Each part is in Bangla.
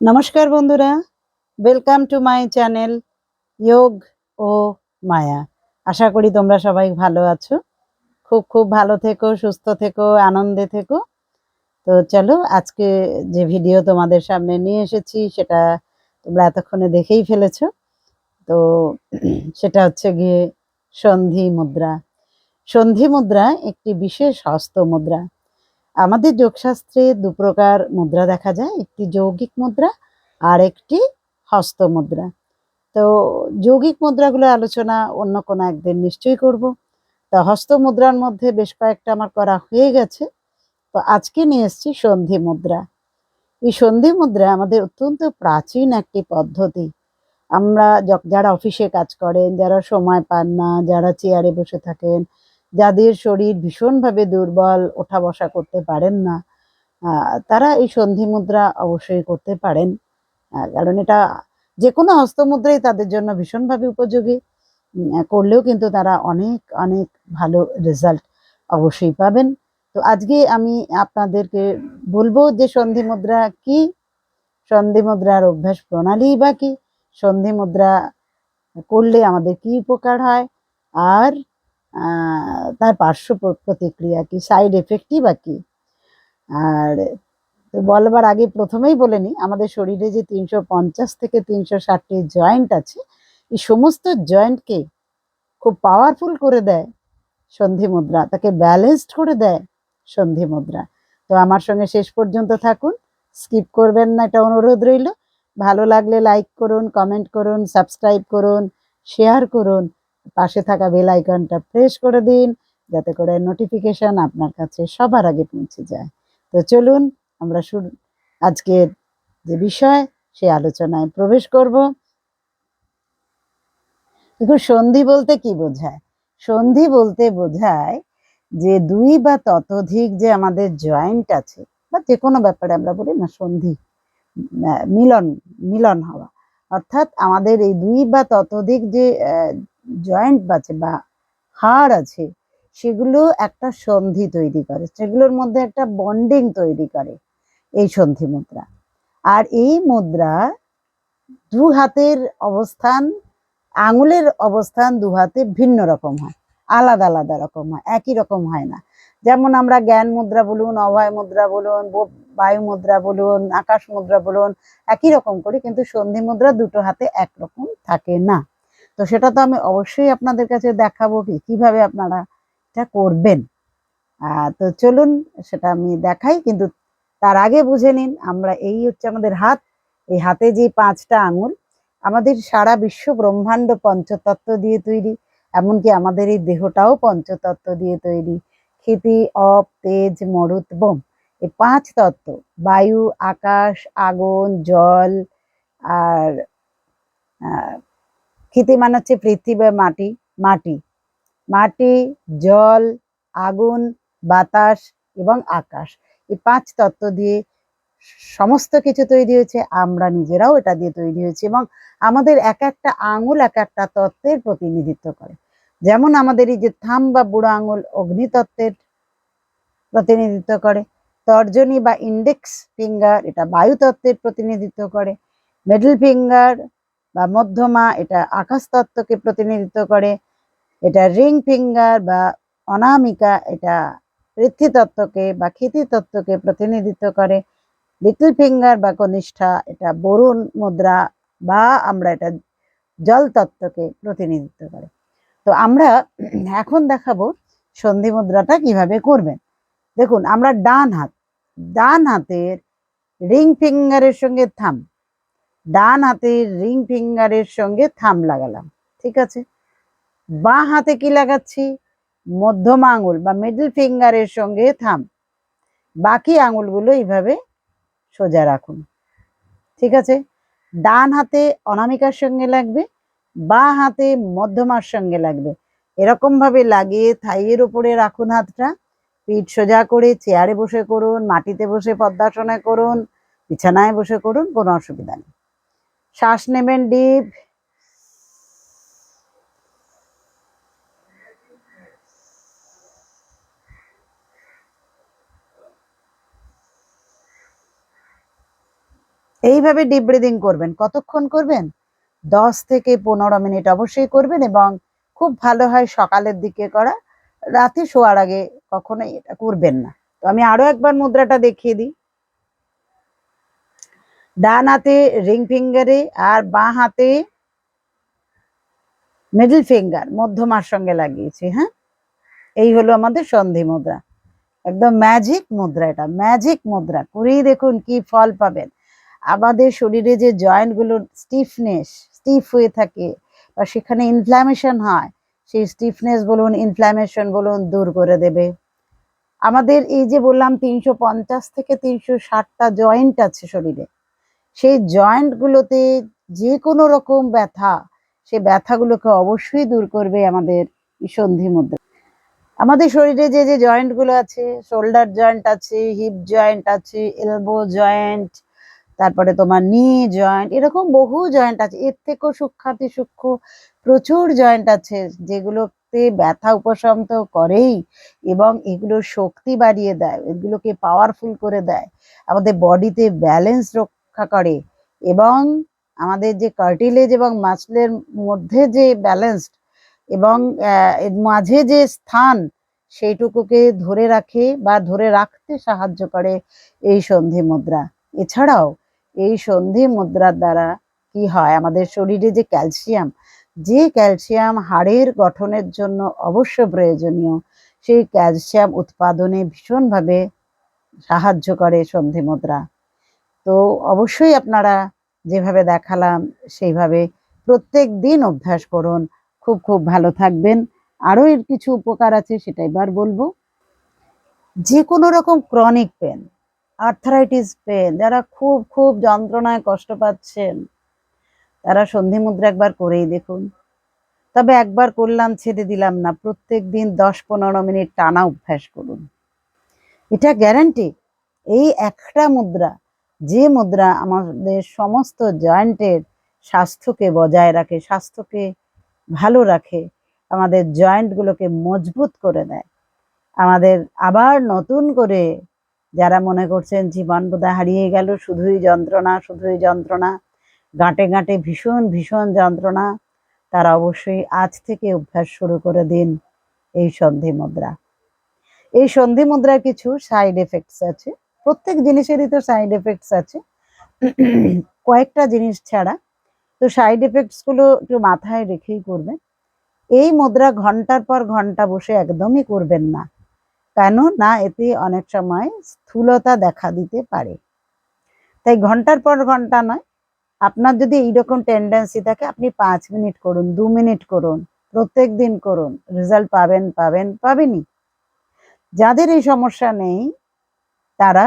নমস্কার বন্ধুরা ওয়েলকাম টু মাই চ্যানেল যোগ ও মায়া আশা করি তোমরা সবাই ভালো আছো। খুব খুব ভালো থেকো, সুস্থ থেকো, আনন্দে থেকো। তো চলো, আজকে যে ভিডিও তোমাদের সামনে নিয়ে এসেছি, সেটা তোমরা এতক্ষণে দেখেই ফেলেছো। তো সেটা হচ্ছে গিয়ে সন্ধি মুদ্রা। সন্ধি মুদ্রা একটি বিশেষ হস্ত মুদ্রা। আমাদের যোগশাস্ত্রে দু প্রকার মুদ্রা দেখা যায়, একটি যৌগিক মুদ্রা আর একটি হস্ত মুদ্রা। তো যৌগিক মুদ্রাগুলো আলোচনা অন্য কোনো একদিন নিশ্চয়ই করব। তা হস্ত মুদ্রার মধ্যে বেশ কয়েকটা আমার করা হয়ে গেছে। তো আজকে নিয়ে এসেছি সন্ধি মুদ্রা। এই সন্ধি মুদ্রা আমাদের অত্যন্ত প্রাচীন একটি পদ্ধতি। আমরা যারা অফিসে কাজ করেন, যারা সময় পান না, যারা চেয়ারে বসে থাকেন যাদের শরীর ভীষণভাবে দুর্বল ওঠা বসা করতে পারেন না তারা এই সন্ধি মুদ্রা অবশ্যই করতে পারেন। কারণ এটা যে কোনো হস্তমুদ্রাই তাদের জন্য ভীষণভাবে উপযোগী। করলেও কিন্তু তারা অনেক অনেক ভালো রেজাল্ট অবশ্যই পাবেন। তো আজকে আমি আপনাদেরকে বলব যে সন্ধি মুদ্রা কি? সন্ধি মুদ্রার অভ্যাস প্রণালী বা কি? সন্ধি মুদ্রা করলে আমাদের কি উপকার হয়? আর তার পার্শ্ব প্রতিক্রিয়া কি সাইড এফেক্টই বা কি? আর বলবার আগে প্রথমেই বলে নিই আমাদের শরীরে যে তিনশো পঞ্চাশ থেকে তিনশো ষাটটি জয়েন্ট আছে, এই সমস্ত জয়েন্টকে খুব পাওয়ারফুল করে দেয় সন্ধি মুদ্রা, তাকে ব্যালেন্সড করে দেয় সন্ধি মুদ্রা। তো আমার সঙ্গে শেষ পর্যন্ত থাকুন স্কিপ করবেন না, এটা অনুরোধ রইল। ভালো লাগলে লাইক করুন কমেন্ট করুন সাবস্ক্রাইব করুন শেয়ার করুন। পাশে থাকা বেল আইকনটা প্রেস করে দিন, যাতে করে নোটিফিকেশন আপনার কাছে সবার আগে পৌঁছে যায়। তো চলুন আমরা শুরু, আজকের যে বিষয় সেই আলোচনায় প্রবেশ করব। দেখুন, সন্ধি বলতে কি বোঝায়? সন্ধি বলতে বোঝায় যে দুই বা ততোধিক যে আমাদের জয়েন্ট আছে, বা যে কোনো ব্যাপারে আমরা বলি না সন্ধি মিলন মিলন হওয়া, অর্থাৎ আমাদের এই দুই বা ততোধিক যে জয়েন্ট আছে বা হাড় আছে, সেগুলো একটা সন্ধি তৈরি করে, সেগুলোর মধ্যে একটা বন্ডিং তৈরি করে এই সন্ধি মুদ্রা। আর এই মুদ্রা দু হাতের অবস্থান, আঙুলের অবস্থান দু হাতে ভিন্ন রকম হয়, আলাদা আলাদা রকম হয়, একই রকম হয় না। যেমন আমরা জ্ঞান মুদ্রা বলুন, অভয় মুদ্রা বলুন বায়ু মুদ্রা বলুন, আকাশ মুদ্রা বলুন, একই রকম করি কিন্তু সন্ধি মুদ্রা দুটো হাতে একরকম থাকে না। তো সেটা তো আমি অবশ্যই আপনাদের কাছে দেখাবো কি, কীভাবে আপনারা এটা করবেন। তো চলুন সেটা আমি দেখাই, কিন্তু তার আগে বুঝে নিন, আমরা এই হচ্ছে আমাদের হাত। এই হাতে যে পাঁচটা আঙুল, আমাদের সারা বিশ্ব ব্রহ্মাণ্ড পঞ্চতত্ত্ব দিয়ে তৈরি, এমনকি আমাদের এই দেহটাও পঞ্চতত্ত্ব দিয়ে তৈরি। ক্ষিতি, অপ, তেজ, মরুত, বোম, এই পাঁচ তত্ত্ব, বায়ু, আকাশ, আগুন, জল, আর ক্ষিতি মানে হচ্ছে পৃথিবী বা মাটি মাটি। মাটি, জল, আগুন, বাতাস এবং আকাশ। এই পাঁচ তত্ত্ব দিয়ে সমস্ত কিছু তৈরি হয়েছে, আমরা নিজেরাও এটা দিয়ে তৈরি হয়েছি এবং আমাদের এক একটা আঙুল এক একটা তত্ত্বের প্রতিনিধিত্ব করে। যেমন আমাদের এই যে থাম বা বুড়ো আঙুল অগ্নিতত্ত্বের প্রতিনিধিত্ব করে, তর্জনী বা ইন্ডেক্স ফিঙ্গার এটা বায়ু তত্ত্বের প্রতিনিধিত্ব করে মিডল ফিঙ্গার বা মধ্যমা, এটা আকাশ তত্ত্বকে প্রতিনিধিত্ব করে, এটা রিং ফিঙ্গার বা অনামিকা, এটা পৃথ্বী তত্ত্বকে বা ক্ষিতি তত্ত্বকে প্রতিনিধিত্ব করে, লিটল ফিঙ্গার বা কনিষ্ঠা, এটা বরুণ মুদ্রা বা আমরা এটা জল তত্ত্বকে প্রতিনিধিত্ব করে। তো আমরা এখন দেখাবো সন্ধি মুদ্রাটা কীভাবে করবেন। দেখুন, আমরা ডান হাত, ডান হাতের রিং ফিঙ্গারের সঙ্গে থাম। ডান হাতের রিং ফিঙ্গারের সঙ্গে থাম লাগালাম, ঠিক আছে? বাঁ হাতে কি লাগাচ্ছি? মধ্যম আঙুল বা মিডল ফিঙ্গারের সঙ্গে থাম। বাকি আঙুলগুলো এইভাবে সোজা রাখুন, ঠিক আছে? ডান হাতে অনামিকার সঙ্গে লাগবে, বাঁ হাতে মধ্যমার সঙ্গে লাগবে। এরকম ভাবে লাগিয়ে থাইয়ের উপরে রাখুন হাতটা। পিঠ সোজা করে চেয়ারে বসে করুন, মাটিতে বসে পদ্মাসনে করুন, বিছানায় বসে করুন, কোনো অসুবিধা নেই। শ্বাস নেবেন, ডিপ। এইভাবে ডিপ ব্রিদিং করবেন। কতক্ষণ করবেন? দশ থেকে পনেরো মিনিট অবশ্যই করবেন এবং খুব ভালো হয় সকালের দিকে করা। রাতে শোয়ার আগে কখনোই এটা করবেন না। তো আমি আরও একবার মুদ্রাটা দেখিয়ে দিই। ডান হাতে রিং ফিঙ্গারে আর বাঁ হাতে মিডল ফিঙ্গার মধ্যমার সঙ্গে লাগিয়েছি হ্যাঁ? এই হলো আমাদের সন্ধি মুদ্রা। একদম ম্যাজিক মুদ্রা এটা ম্যাজিক মুদ্রা। করেই দেখুন কি ফল পাবেন। আমাদের শরীরে যে জয়েন্টগুলো স্টিফনেস স্টিফ হয়ে থাকে বা সেখানে ইনফ্ল্যামেশন হয়, সেই স্টিফনেস বলুন ইনফ্ল্যামেশন বলুন দূর করে দেবে। আমাদের এই যে বললাম তিনশো পঞ্চাশ থেকে তিনশো ষাটটা জয়েন্ট আছে শরীরে সেই জয়েন্ট গুলোতে যে কোনো রকম ব্যথা, সেই ব্যথাগুলোকে অবশ্যই দূর করবে আমাদের সন্ধি মুদ্রা আমাদের শরীরে যে যে জয়েন্টগুলো আছে শোল্ডার জয়েন্ট আছে হিপ জয়েন্ট আছে এলবো জয়েন্ট তারপরে তোমার নি জয়েন্ট এরকম বহু জয়েন্ট আছে। এর থেকেও সূক্ষাতি সূক্ষ্ম প্রচুর জয়েন্ট আছে যেগুলোতে ব্যথা উপশম তো করেই এবং এগুলোর শক্তি বাড়িয়ে দেয়, এগুলোকে পাওয়ারফুল করে দেয়। আমাদের বডিতে ব্যালেন্স রক্ষা করে এবং আমাদের যে কার্টিলেজ এবং মাসলের মধ্যে যে ব্যালেন্সড এবং মাঝে যে স্থান সেইটুকুকে ধরে রাখে বা ধরে রাখতে সাহায্য করে এই সন্ধি মুদ্রা। এছাড়াও এই সন্ধি মুদ্রার দ্বারা কি হয়? আমাদের শরীরে যে ক্যালসিয়াম যে ক্যালসিয়াম হাড়ের গঠনের জন্য অবশ্য প্রয়োজনীয়, সেই ক্যালসিয়াম উৎপাদনে ভীষণভাবে সাহায্য করে সন্ধি মুদ্রা। তো অবশ্যই আপনারা যেভাবে দেখালাম, সেইভাবে প্রত্যেক দিন অভ্যাস করুন। খুব খুব ভালো থাকবেন। আরও এর কিছু উপকার আছে সেটা এবার বলব। যে কোনো রকম ক্রনিক পেন আর্থারাইটিস পেন যারা খুব খুব যন্ত্রণায় কষ্ট পাচ্ছেন, তারা সন্ধি মুদ্রা একবার করেই দেখুন। তবে একবার করলাম, ছেড়ে দিলাম না। প্রত্যেক দিন দশ পনেরো মিনিট টানা অভ্যাস করুন। এটা গ্যারান্টি এই একটা মুদ্রা যে মুদ্রা আমাদের সমস্ত জয়েন্টের স্বাস্থ্যকে বজায় রাখে, স্বাস্থ্যকে ভালো রাখে, আমাদের জয়েন্টগুলোকে মজবুত করে দেয়। আমাদের আবার নতুন করে যারা মনে করছেন জীবন বোধহয় হারিয়ে গেল, শুধুই যন্ত্রণা শুধুই যন্ত্রণা গাঁটে গাঁটে ভীষণ ভীষণ যন্ত্রণা, তারা অবশ্যই আজ থেকে অভ্যাস শুরু করে দিন এই সন্ধি মুদ্রা। এই সন্ধি মুদ্রার কিছু সাইড এফেক্টস আছে। প্রত্যেক জিনিসেরই তো সাইড এফেক্টস আছে। কয়েকটা জিনিস ছাড়া। তো সাইড এফেক্টসগুলো একটু মাথায় রেখেই করবেন। এই মুদ্রা ঘণ্টার পর ঘণ্টা বসে একদমই করবেন না। কেন না এতে অনেক সময় স্থূলতা দেখা দিতে পারে। তাই ঘণ্টার পর ঘণ্টা নয়। আপনার যদি এইরকম টেন্ডেন্সি থাকে, আপনি পাঁচ মিনিট করুন, দু মিনিট করুন, প্রত্যেক দিন করুন রেজাল্ট পাবেন পাবেন, পাবেনই। যাদের এই সমস্যা নেই তারা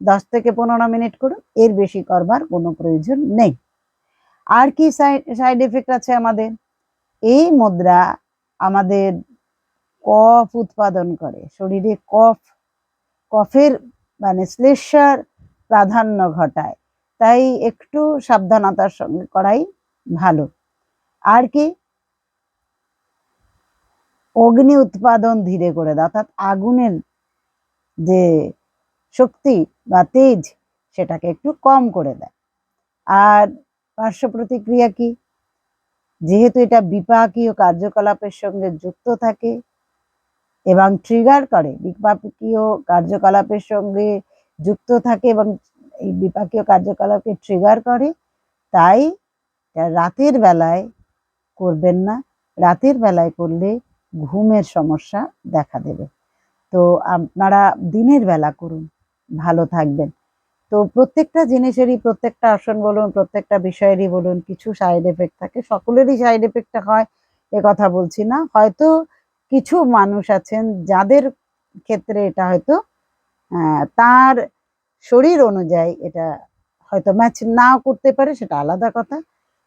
দশ থেকে পনেরো মিনিট করুন এর বেশি করবার কোনো প্রয়োজন নেই। আর কি সাইড সাইড এফেক্ট আছে আমাদের? এই মুদ্রা আমাদের কফ উৎপাদন করে। শরীরে কফ, কফের মানে শ্লেষার প্রাধান্য ঘটায়। তাই একটু সাবধানতার সঙ্গে করাই ভালো। আর কি? অগ্নি উৎপাদন ধীরে করে দেয় অর্থাৎ আগুনের যে শক্তি বা তেজ সেটাকে একটু কম করে দেয়। আর পার্শ্ব প্রতিক্রিয়া কি? যেহেতু এটা বিপাকীয় কার্যকলাপের সঙ্গে যুক্ত থাকে এবং ট্রিগার করে, বিপাকীয় কার্যকলাপের সঙ্গে যুক্ত থাকে এবং এই বিপাকীয় কার্যকলাপকে ট্রিগার করে, তাই রাতের বেলায় করবেন না। রাতের বেলায় করলে ঘুমের সমস্যা দেখা দেবে। তো আপনারা দিনের বেলা করুন, ভালো থাকবেন। তো প্রত্যেকটা জিনিসেরই প্রত্যেকটা আসন বলুন, প্রত্যেকটা বিষয়েরই বলুন, কিছু সাইড এফেক্ট থাকে, সকলেরই সাইড এফেক্টটা হয়, এ কথা বলছি না। হয়তো কিছু মানুষ আছেন যাদের ক্ষেত্রে এটা হয়তো তার শরীর অনুযায়ী এটা হয়তো ম্যাচ নাও করতে পারে, সেটা আলাদা কথা।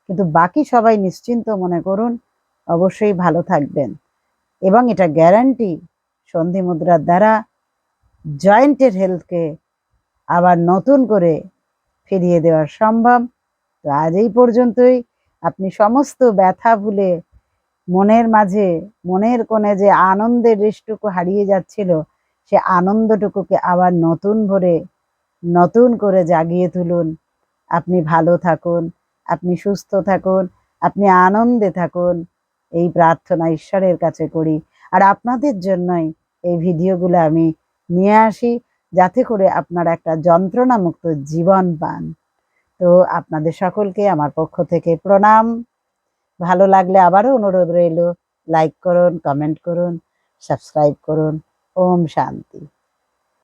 কিন্তু বাকি সবাই নিশ্চিন্ত মনে করুন, অবশ্যই ভালো থাকবেন। এবং এটা গ্যারান্টি সন্ধি মুদ্রার দ্বারা জয়েন্টের হেলথকে আবার নতুন করে ফিরিয়ে দেওয়া সম্ভব। তো আজ এই পর্যন্তই। আপনি সমস্ত ব্যথা ভুলে মনের মাঝে, মনের কোণে যে আনন্দের রেশটুকু হারিয়ে যাচ্ছিল, সে আনন্দটুকুকে আবার নতুন ভরে, নতুন করে জাগিয়ে তুলুন। আপনি ভালো থাকুন, আপনি সুস্থ থাকুন, আপনি আনন্দে থাকুন। এই প্রার্থনা ঈশ্বরের কাছে করি। আর আপনাদের জন্যই এই ভিডিওগুলো আমি নিয়ে আসি যাতে করে আপনারা একটা যন্ত্রণামুক্ত জীবন পান। তো আপনাদের সকলকে আমার পক্ষ থেকে প্রণাম। ভালো লাগলে আবারও অনুরোধ রইল লাইক করুন কমেন্ট করুন সাবস্ক্রাইব করুন। ওম শান্তি।